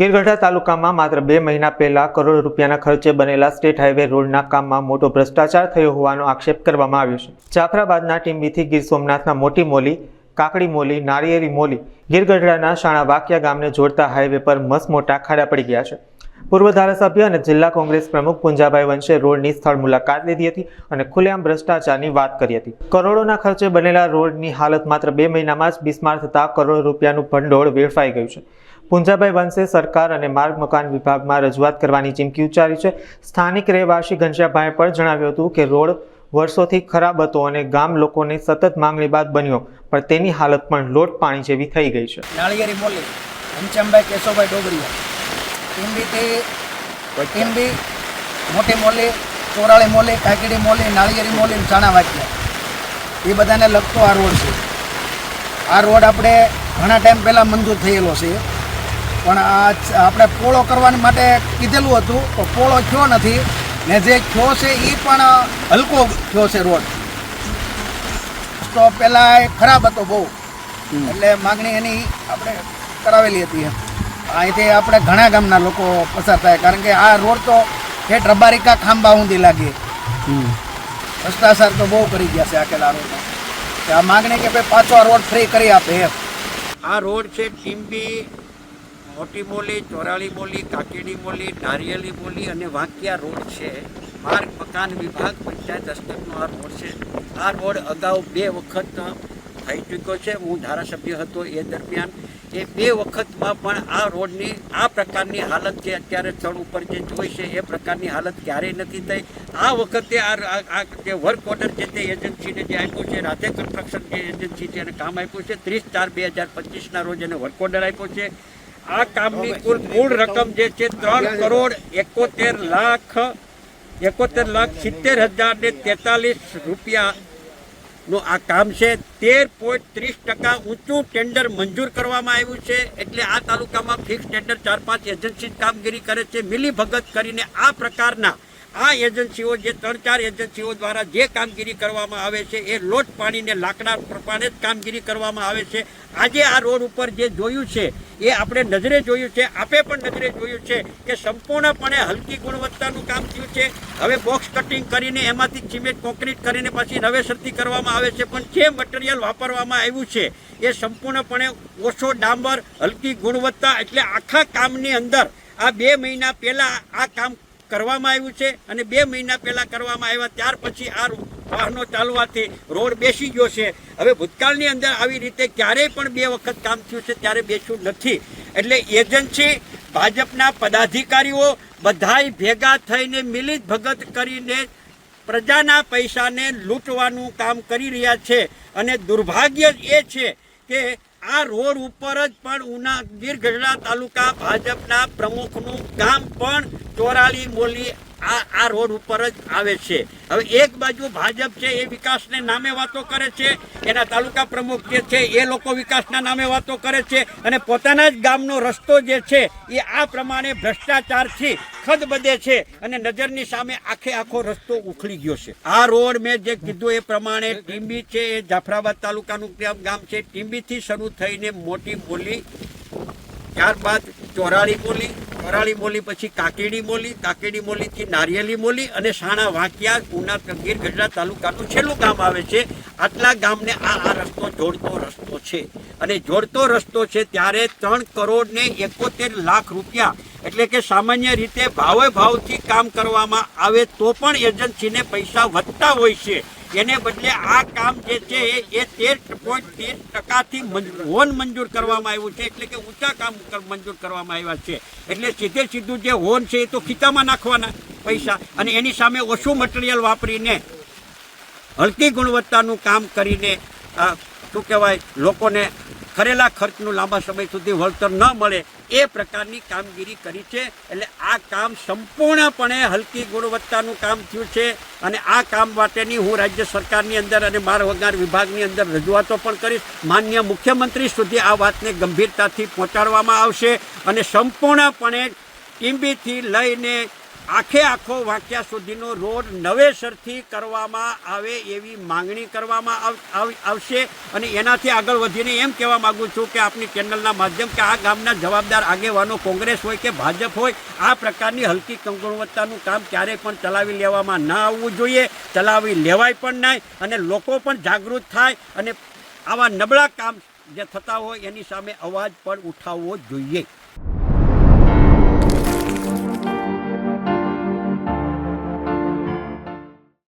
ગીરગઢડા તાલુકામાં માત્ર બે મહિના પહેલા કરોડ રૂપિયાના ખર્ચે બનેલા સ્ટેટ હાઈવે રોડના કામમાં મોટો ભ્રષ્ટાચાર થયો હોવાનો આક્ષેપ કરવામાં આવ્યો છે. જાફરાબાદના ટીમ્બીથી ગીર સોમનાથના મોટી મોલી, કાકડી મોલી નાળિયેરી મોલી ગીરગઢડાના શાણા વાકિયા ગામને જોડતા હાઈવે પર મસમોટા ખાડા પડી ગયા છે. પૂર્વ ધારાસભ્ય અને જિલ્લા કોંગ્રેસ પ્રમુખ પુંજાભાઈ વંશે રોડની સ્થળ મુલાકાત લીધી હતી અને ખુલ્લેઆમ ભ્રષ્ટાચારની વાત કરી હતી. કરોડોના ખર્ચે બનેલા રોડની હાલત માત્ર બે મહિનામાં જ બિસ્માર થતા કરોડ રૂપિયાનું ભંડોળ વેડફાઈ ગયું છે. પુંજાભાઈ વંશે સરકાર અને માર્ગ મકાન વિભાગમાં રજૂઆત કરવાની ચીમકી ઉચ્ચારી છે. સ્થાનિક રહેવાસી ઘનશ્યાભાઈ પણ જણાવ્યું હતું કે રોડ વર્ષોથી ખરાબ હતો અને ગામ લોકોની સતત માંગણી બાદ બન્યો, પણ તેની હાલત પણ લોટ પાણી જેવી થઈ ગઈ છે. નાળિયેરી મોલી ઘનશ્યામભાઈ કેશવભાઈ ડોબરિયા. ટીમ્બીથી ટીમ્બી મોટી મોલી, ચોરાળી મોલી કાકીડી મોલી, નાળિયેરી મોલી ચાણા વાટિયા એ બધાને લગતો આ રોડ છે. આ રોડ આપણે ઘણા ટાઈમ પહેલાં મંજૂર થયેલો છે. પણ આ આપણે પોળો કરવાની માટે કીધેલું હતું તો પોળો થયો નથી. ને જે થયો છે એ પણ હલકો થયો છે રોડ. તો પહેલાં એ ખરાબ હતો બહુ. એટલે માગણી એની આપણે કરાવેલી હતી. એમ. અહીંથી આપણે ઘણા ગામના લોકો પસાર થાય કારણ કે આ રોડ તો ઠેઠ રબારિકા ખાંભા ઊંધી લાગે. ભ્રષ્ટાચાર તો બહુ કરી ગયા છે આખેલા રોડ આ માગણી કે ભાઈ પાછો આ રોડ ફ્રી કરી આપે આ રોડ છે ટીમ્બી મોટી બોલી, ચોરાળી બોલી, કાકેડી બોલી નારિયેલી બોલી અને વાંકિયા રોડ છે. માર્ગ, મકાન, વિભાગ, પંચાયત હસ્તકનો આ રોડ છે. આ રોડ અગાઉ બે વખત થઈ ચૂક્યો છે. હું ધારાસભ્ય હતો એ દરમિયાન. એ બે વખતમાં પણ આ રોડની, આ પ્રકારની હાલત જે અત્યારે સ્થળ ઉપર જે જોઈ છે, એ પ્રકારની હાલત ક્યારેય નથી થઈ. આ વખતે આ જે વર્ક ઓર્ડર જે તે એજન્સીને જે આપ્યું છે, રાધે કન્સ્ટ્રક્શન જે એજન્સી છે એને કામ આપ્યું છે. ત્રીસ ચાર બે હજાર પચીસના રોજ એને વર્ક ઓર્ડર આપ્યો છે. આ કામની કુલ મૂળ રકમ જે છે ત્રણ કરોડ એકોતેર લાખ એકોતેર લાખ સિત્તેર હજાર ને તેતાલીસ રૂપિયા નું આ કામ છે. તેર પોઈન્ટ ત્રીસ ટકા ઊંચું ટેન્ડર મંજૂર કરવામાં આવ્યું છે. એટલે આ તાલુકામાં ફિક્સ ટેન્ડર ચાર પાંચ એજન્સી કામગીરી કરે છે. મિલી ભગત કરીને આ પ્રકારના આ એજન્સીઓ જે ત્રણ ચાર એજન્સીઓ દ્વારા જે કામગીરી કરવામાં આવે છે, એ લોટ પાણીને લાકડા પ્રમાણે જ કામગીરી કરવામાં આવે છે. આજે આ રોડ ઉપર જે જોયું છે એ આપણે નજરે જોયું છે, આપે પણ નજરે જોયું છે કે સંપૂર્ણપણે હલકી ગુણવત્તાનું કામ થયું છે. હવે બોક્સ કટિંગ કરીને એમાંથી સિમેન્ટ કોન્ક્રીટ કરીને પછી નવેસરથી કરવામાં આવે છે, પણ જે મટીરિયલ વાપરવામાં આવ્યું છે, એ સંપૂર્ણપણે ઓછો ડાંબર, હલકી ગુણવત્તા એટલે આખા કામની અંદર આ બે મહિના પહેલાં આ કામ કરવામાં આવ્યું છે અને બે મહિના પહેલાં કરવામાં આવ્યા ત્યાર પછી આ વાહનો ચાલવાથી રોડ બેસી ગયો છે. હવે ભૂતકાળની અંદર આવી રીતે ક્યારેય પણ બે વખત કામ થયું છે ત્યારે બેસ્યું નથી. એટલે એજન્સી, ભાજપના પદાધિકારીઓ બધાય ભેગા થઈને મિલિત ભગત કરીને પ્રજાના પૈસાને લૂંટવાનું કામ કરી રહ્યા છે. અને દુર્ભાગ્ય એ છે કે આ રોડ ઉપર જ પણ ઉના ગીર ગઢડા તાલુકા ભાજપના પ્રમુખનું ગામ પણ ચોરાલી મોલી આ આ રોડ ઉપર જ આવે છે. હવે એક બાજુ ભાજપ છે, એ વિકાસને નામે વાતો કરે છે, એના તાલુકા પ્રમુખ જે છે, એ લોકો વિકાસના નામે વાતો કરે છે, અને પોતાના જ ગામનો રસ્તો જે છે, એ આ પ્રમાણે ભ્રષ્ટાચારથી ખદબદે છે, અને નજરની સામે આખે આખો રસ્તો ઉખડી ગયો છે. આ રોડ મેં જે કીધું એ પ્રમાણે ટીંબી છે, એ જાફરાબાદ તાલુકાનું ગામ છે. ટીંબીથી શરૂ થઈને મોટી બોલી ત્યારબાદ ચોરાળી બોલી ચોરાળી બોલી પછી કાકેડી બોલી, કાકેડી બોલીથી નારિયેલી બોલી અને સાણા વાંકિયા ઉના ગીર ગઢડા તાલુકાનું છેલ્લું ગામ આવે છે. આટલા ગામને આ આ રસ્તો જોડતો રસ્તો છે. અને જોડતો રસ્તો છે ત્યારે ત્રણ કરોડ ને એકોતેર લાખ રૂપિયા, એટલે કે સામાન્ય રીતે ભાવે ભાવથી કામ કરવામાં આવે તો પણ એજન્સીને પૈસા વધતા હોય છે. એને બદલે આ કામ જે છે એ- તેર પોઈન્ટ તેર ટકાથી હોન મંજૂર કરવામાં આવ્યું છે. એટલે કે ઊંચા કામ મંજૂર કરવામાં આવ્યા છે. એટલે સીધે સીધું જે હોન છે એ તો ખીચામાં નાખવાના પૈસા અને એની સામે ઓછું મટીરિયલ વાપરીને હલકી ગુણવત્તાનું કામ કરીને શું કહેવાય, લોકોને કરેલા ખર્ચનું લાંબા સમય સુધી વળતર ન મળે એ પ્રકારની કામગીરી કરી છે. એટલે આ કામ સંપૂર્ણપણે હલકી ગુણવત્તાનું કામ થયું છે અને આ કામ માટેની હું રાજ્ય સરકારની અંદર અને બાર વગાર વિભાગની અંદર રજૂઆતો પણ કરીશ. માન્ય મુખ્યમંત્રી સુધી આ વાતને ગંભીરતાથી પહોંચાડવામાં આવશે અને સંપૂર્ણપણે ટીંબીથી લઈને આખે આખો વાક્યા સુધીનો રોડ નવેસરથી કરવામાં આવે એવી માંગણી કરવામાં આવ- આવ- આવશે અને એનાથી આગળ વધીને એમ કહેવા માગું છું કે આપની ચેનલના માધ્યમ કે આ ગામના જવાબદાર આગેવાનો કોંગ્રેસ હોય કે ભાજપ હોય, આ પ્રકારની હલકી ગુણવત્તાનું કામ ક્યારેય પણ ચલાવી લેવામાં ન આવવું જોઈએ, ચલાવી લેવાય પણ નહીં અને લોકો પણ જાગૃત થાય અને આવા નબળા કામ જે થતા હોય એની સામે અવાજ પણ ઉઠાવવો જોઈએ.